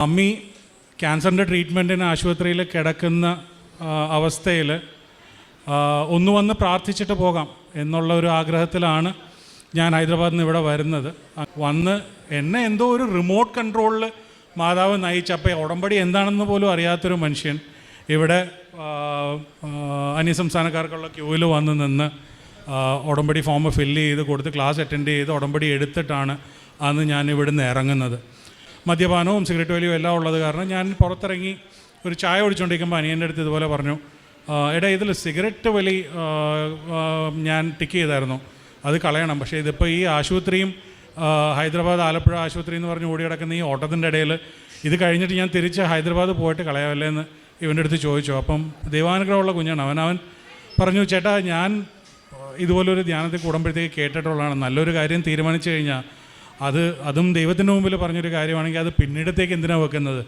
Mummy ക്യാൻസറിന്റെ ട്രീറ്റ്മെന്റിന് ആശുപത്രിയിൽ കിടക്കുന്ന അവസ്ഥയിൽ ഒന്ന് വന്ന് പ്രാർത്ഥിച്ചിട്ട് പോകാം എന്നുള്ള ഒരു ആഗ്രഹത്തിലാണ് ഞാൻ ഹൈദരാബാദിൽ നിന്ന് ഇവിടെ വരുന്നത്. വന്ന് എന്നെ എന്തോ ഒരു റിമോട്ട് കൺട്രോളിൽ മാതാവ് നയിച്ച അപ്പോൾ ഉടമ്പടി എന്താണെന്ന് പോലും അറിയാത്തൊരു മനുഷ്യൻ ഇവിടെ അന്യസംസ്ഥാനക്കാർക്കുള്ള ക്യൂവിൽ വന്ന് നിന്ന് ഉടമ്പടി ഫോം ഫില്ല് ചെയ്ത് കൊടുത്ത് ക്ലാസ് അറ്റൻഡ് ചെയ്ത് ഉടമ്പടി എടുത്തിട്ടാണ് അന്ന് ഞാൻ ഇവിടുന്ന് ഇറങ്ങുന്നത്. മദ്യപാനവും സിഗരറ്റ് വലിയും എല്ലാം ഉള്ളത് കാരണം ഞാൻ പുറത്തിറങ്ങി ഒരു ചായ കുടിച്ചുകൊണ്ടിരിക്കുമ്പോൾ അനിയന്റെ അടുത്ത് ഇതുപോലെ പറഞ്ഞു "ആ, എടാ ഇതിൽ സിഗരറ്റ് വലി ഞാൻ ടിക്ക് ചെയ്തായിരുന്നു. അത് കളയണം. പക്ഷേ ഇതിപ്പോൾ ഈ ആശുപത്രിയും ഹൈദരാബാദ് ആലപ്പുഴ ആശുപത്രി എന്ന് പറഞ്ഞ് ഓടി കിടക്കുന്ന ഈ ഓട്ടത്തിന്റെ ഇടയിൽ ഇത് കഴിഞ്ഞിട്ട് ഞാൻ തിരിച്ച് ഹൈദരാബാദ് പോയിട്ട് കളയാമല്ലേ എന്ന് ഇവന്റെ അടുത്ത് ചോദിച്ചു. അപ്പം ദൈവാനുഗ്രഹമുള്ള കുഞ്ഞാണ് അവൻ. അവൻ പറഞ്ഞു ചേട്ടാ ഞാൻ ഇതുപോലൊരു ധ്യാനത്തിൽ കൂടുമ്പോഴത്തേക്ക് കേട്ടിട്ടുള്ളതാണ്. നല്ലൊരു കാര്യം തീരുമാനിച്ചു കഴിഞ്ഞാൽ അത് അതും ദൈവത്തിന്റെ മുമ്പിൽ പറഞ്ഞൊരു കാര്യമാണെങ്കിൽ അത് പിന്നീടത്തേക്ക് എന്തിനാണ് വെക്കുന്നത്?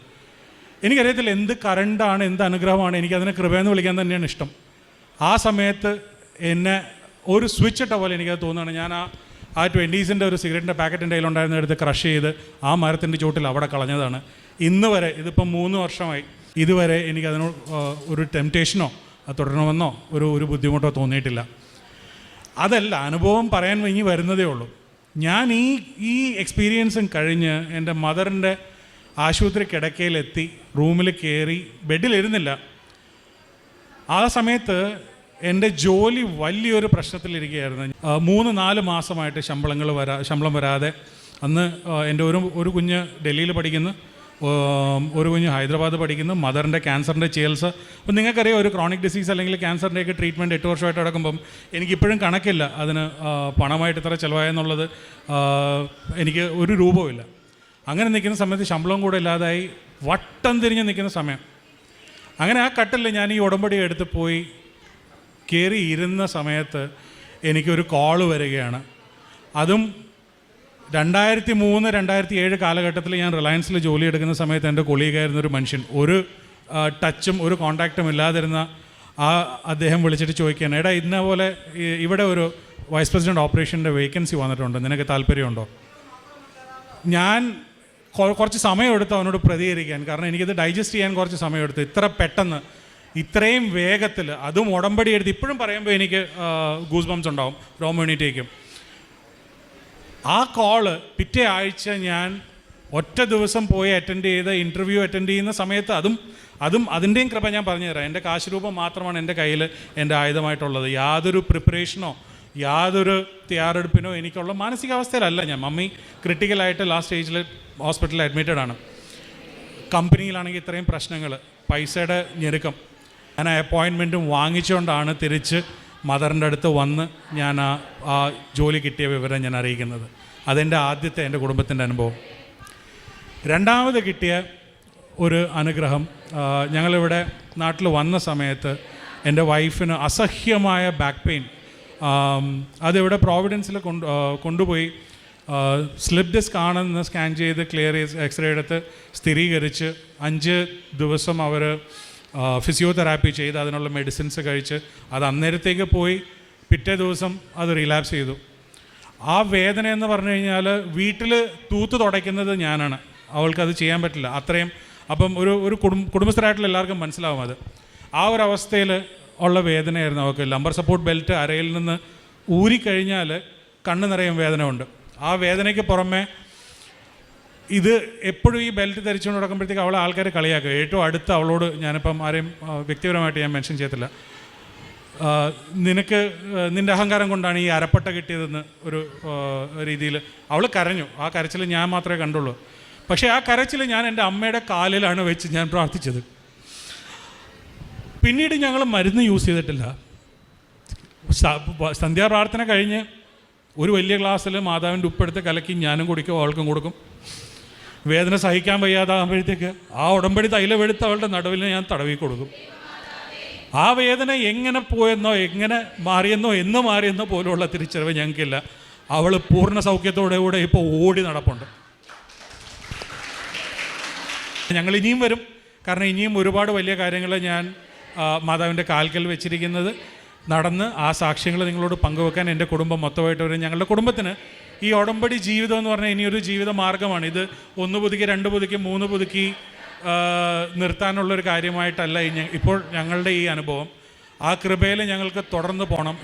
എനിക്കറിയത്തില്ല എന്ത് കറണ്ടാണ് എന്ത് അനുഗ്രഹമാണ് എനിക്ക് എനിക്കതിനെ കൃപയെന്ന് വിളിക്കാൻ തന്നെയാണ് ഇഷ്ടം. ആ സമയത്ത് എന്നെ ഒരു സ്വിച്ച് ഇട്ട പോലെ എനിക്കത് തോന്നുകയാണ്. ഞാൻ ആ ആ ട്വന്റീസിന്റെ ഒരു സിഗരറ്റിന്റെ പാക്കറ്റിന്റെ കയ്യിലുണ്ടായിരുന്ന എടുത്ത് ക്രഷ് ചെയ്ത് ആ മരത്തിന്റെ ചുവട്ടിൽ അവിടെ കളഞ്ഞതാണ്. ഇന്ന് വരെ ഇതിപ്പം മൂന്ന് വർഷമായി ഇതുവരെ എനിക്കതിനോട് ഒരു ടെംപ്റ്റേഷനോ തുടരണമെന്നോ ഒരു ഒരു ബുദ്ധിമുട്ടോ തോന്നിയിട്ടില്ല. അതല്ല അനുഭവം പറയാൻ ഇനി വരുന്നതേ ഉള്ളൂ. ഞാൻ ഈ ഈ എക്സ്പീരിയൻസും കഴിഞ്ഞ് എന്റെ മദറിന്റെ ആശുപത്രി കിടക്കയിലെത്തി റൂമിൽ കയറി ബെഡിലിരുന്നില്ല ആ സമയത്ത് എന്റെ ജോലി വലിയൊരു പ്രശ്നത്തിലിരിക്കുകയായിരുന്നു. മൂന്ന് നാല് മാസമായിട്ട് ശമ്പളങ്ങൾ വരാ ശമ്പളം വരാതെ അന്ന് എന്റെ ഒരു ഒരു കുഞ്ഞ് ഡൽഹിയിൽ പഠിക്കുന്നു. ഒരു കുഞ്ഞ് ഹൈദരാബാദ് പഠിക്കുന്നു മദറിന്റെ ക്യാൻസറിന്റെ ചികിത്സ. അപ്പം നിങ്ങൾക്കറിയാം ഒരു ക്രോണിക് ഡിസീസ് അല്ലെങ്കിൽ ക്യാൻസറിന്റെയൊക്കെ ട്രീറ്റ്മെന്റ് എട്ട് വർഷമായിട്ട് നടക്കുമ്പം എനിക്കിപ്പോഴും കണക്കില്ല അതിന് പണമായിട്ട് ഇത്ര ചിലവായെന്നുള്ളത് എനിക്ക് ഒരു രൂപവുമില്ല അങ്ങനെ നിൽക്കുന്ന സമയത്ത് ശമ്പളം കൂടെ ഇല്ലാതായി വട്ടം തിരിഞ്ഞ് നിൽക്കുന്ന സമയം. അങ്ങനെ ആ കട്ടിൽ ഞാൻ ഈ ഉടമ്പടി എടുത്ത് പോയി കയറി ഇരുന്ന സമയത്ത് എനിക്കൊരു കോൾ വരികയാണ്. അതും രണ്ടായിരത്തി മൂന്ന് രണ്ടായിരത്തി ഏഴ് കാലഘട്ടത്തിൽ ഞാൻ റിലയൻസിൽ ജോലി എടുക്കുന്ന സമയത്ത് എന്റെ കൊളീഗായിരുന്ന ഒരു മനുഷ്യൻ ഒരു ടച്ചും ഒരു കോണ്ടാക്റ്റും ഇല്ലാതിരുന്ന ആ അദ്ദേഹം വിളിച്ചിട്ട് ചോദിക്കുകയാണ് എടാ ഇന്ന പോലെ ഇവിടെ ഒരു വൈസ് പ്രസിഡന്റ് ഓപ്പറേഷന്റെ വേക്കൻസി വന്നിട്ടുണ്ട്? നിനക്ക് താല്പര്യമുണ്ടോ? ഞാൻ കുറച്ച് സമയമെടുത്തു അവനോട് പ്രതികരിക്കാൻ കാരണം എനിക്കിത് ഡൈജസ്റ്റ് ചെയ്യാൻ കുറച്ച് സമയമെടുത്തു ഇത്ര പെട്ടെന്ന് ഇത്രയും വേഗത്തിൽ അതും ഉടമ്പടി എടുത്ത് ഇപ്പോഴും പറയുമ്പോൾ എനിക്ക് ഗൂസ് ബംസ് ഉണ്ടാവും രോമോണിറ്റേക്കും ആ കോൾ പിറ്റേ ആഴ്ച ഞാൻ ഒറ്റ ദിവസം പോയി അറ്റൻഡ് ചെയ്ത ഇന്റർവ്യൂ അറ്റൻഡ് ചെയ്യുന്ന സമയത്ത് അതും അതും അതിന്റെയും കൃപ ഞാൻ പറഞ്ഞുതരാം. എന്റെ കാശ് രൂപം മാത്രമാണ് എന്റെ കയ്യിൽ എന്റെ ആയുധമായിട്ടുള്ളത്. യാതൊരു പ്രിപ്പറേഷനോ യാതൊരു തയ്യാറെടുപ്പിനോ എനിക്കുള്ള മാനസികാവസ്ഥയിലല്ല ഞാൻ. മമ്മി ക്രിട്ടിക്കലായിട്ട് ലാസ്റ്റ് സ്റ്റേജിൽ ഹോസ്പിറ്റലിൽ അഡ്മിറ്റഡ് ആണ്. കമ്പനിയിലാണെങ്കിൽ ഇത്രയും പ്രശ്നങ്ങൾ പൈസയുടെ ഞെരുക്കം. ഞാൻ അപ്പോയിൻമെന്റും വാങ്ങിച്ചുകൊണ്ടാണ് തിരിച്ച് മദറിന്റെ അടുത്ത് വന്ന് ഞാൻ ആ ആ ജോലി കിട്ടിയ വിവരം ഞാൻ അറിയിക്കുന്നത്. അതെന്റെ ആദ്യത്തെ എന്റെ കുടുംബത്തിന്റെ അനുഭവം. രണ്ടാമത് കിട്ടിയ ഒരു അനുഗ്രഹം ഞങ്ങളിവിടെ നാട്ടിൽ വന്ന സമയത്ത് എന്റെ വൈഫിന് അസഹ്യമായ ബാക്ക് പെയിൻ അതിവിടെ പ്രോവിഡൻസിൽ കൊണ്ട് കൊണ്ടുപോയി സ്ലിപ്പ് ഡിസ്ക് ആണെന്ന് സ്കാൻ ചെയ്ത് ക്ലിയർ എക്സ്റേ എടുത്ത് സ്ഥിരീകരിച്ച് അഞ്ച് ദിവസം അവർ ഫിസിയോതെറാപ്പി ചെയ്ത് അതിനുള്ള മെഡിസിൻസ് കഴിച്ച് അത് അന്നേരത്തേക്ക് പോയി പിറ്റേ ദിവസം അത് റിലാപ്സ് ചെയ്തു. ആ വേദന എന്ന് പറഞ്ഞു കഴിഞ്ഞാൽ വീട്ടിൽ തൂത്ത് തുടയ്ക്കുന്നത് ഞാനാണ്. അവൾക്കത് ചെയ്യാൻ പറ്റില്ല. അത്രയും അപ്പം ഒരു ഒരു കുടുംബ കുടുംബസ്ഥരായിട്ടുള്ള എല്ലാവർക്കും മനസ്സിലാവും അത്. ആ ഒരു അവസ്ഥയിൽ ഉള്ള വേദനയായിരുന്നു അവൾക്ക്. ലംബർ സപ്പോർട്ട് ബെൽറ്റ് അരയിൽ നിന്ന് ഊരിക്കഴിഞ്ഞാൽ കണ്ണ് നിറയും വേദന ഉണ്ട് ആ വേദനയ്ക്ക് പുറമെ ഇത് എപ്പോഴും ഈ ബെൽറ്റ് ധരിച്ചുകൊണ്ട് നടക്കുമ്പോഴത്തേക്ക് അവളെ ആൾക്കാർ കളിയാക്കുക. ഏറ്റവും അടുത്ത് അവളോട് ഞാനിപ്പം ആരെയും വ്യക്തിപരമായിട്ട് ഞാൻ മെൻഷൻ ചെയ്യത്തില്ല. നിനക്ക് നിന്റെ അഹങ്കാരം കൊണ്ടാണ് ഈ അരപ്പട്ട കിട്ടിയതെന്ന് ഒരു രീതിയിൽ അവൾ കരഞ്ഞു. ആ കരച്ചിൽ ഞാൻ മാത്രമേ കണ്ടുള്ളൂ. പക്ഷേ ആ കരച്ചിൽ ഞാൻ എന്റെ അമ്മയുടെ കാലിലാണ് വെച്ച് ഞാൻ പ്രാർത്ഥിച്ചത്. പിന്നീട് ഞങ്ങൾ മരുന്ന് യൂസ് ചെയ്തിട്ടില്ല. സന്ധ്യാപ്രാർത്ഥന കഴിഞ്ഞ് ഒരു വലിയ ഗ്ലാസ്സിൽ മാതാവിന്റെ ഉപ്പെടുത്ത് കലക്കി ഞാനും കുടിക്കും അവൾക്കും കൊടുക്കും. വേദന സഹിക്കാൻ വയ്യാതാകുമ്പോഴത്തേക്ക് ആ ഉടമ്പടി തൈലമെടുത്ത് അവളുടെ നടുവിൽ ഞാൻ തടവി കൊടുക്കും. ആ വേദന എങ്ങനെ പോയെന്നോ എങ്ങനെ മാറിയെന്നോ എന്ന് മാറിയെന്നോ പോലുള്ള തിരിച്ചറിവ് ഞങ്ങൾക്കില്ല. അവൾ പൂർണ സൗഖ്യത്തോടെ കൂടെ ഇപ്പോൾ ഓടി നടപ്പുണ്ട്. ഞങ്ങൾ ഇനിയും വരും. കാരണം ഇനിയും ഒരുപാട് വലിയ കാര്യങ്ങൾ ഞാൻ മാതാവിന്റെ കാൽക്കൽ വെച്ചിരിക്കുന്നത് നടന്ന് ആ സാക്ഷ്യങ്ങൾ നിങ്ങളോട് പങ്കുവെക്കാൻ എന്റെ കുടുംബം മൊത്തമായിട്ട് വരും. ഞങ്ങളുടെ കുടുംബത്തിന് ഈ ഉടമ്പടി ജീവിതം എന്ന് പറഞ്ഞാൽ ഇനിയൊരു ജീവിത മാർഗമാണ്. ഇത് ഒന്ന് പുതുക്കി രണ്ട് പുതുക്കി മൂന്ന് പുതുക്കി നിർത്താനുള്ള നിർത്താനുള്ളൊരു കാര്യമായിട്ടല്ല ഇപ്പോൾ ഞങ്ങളുടെ ഈ അനുഭവം. ആ കൃപയിൽ ഞങ്ങൾക്ക് തുടർന്ന് പോകണം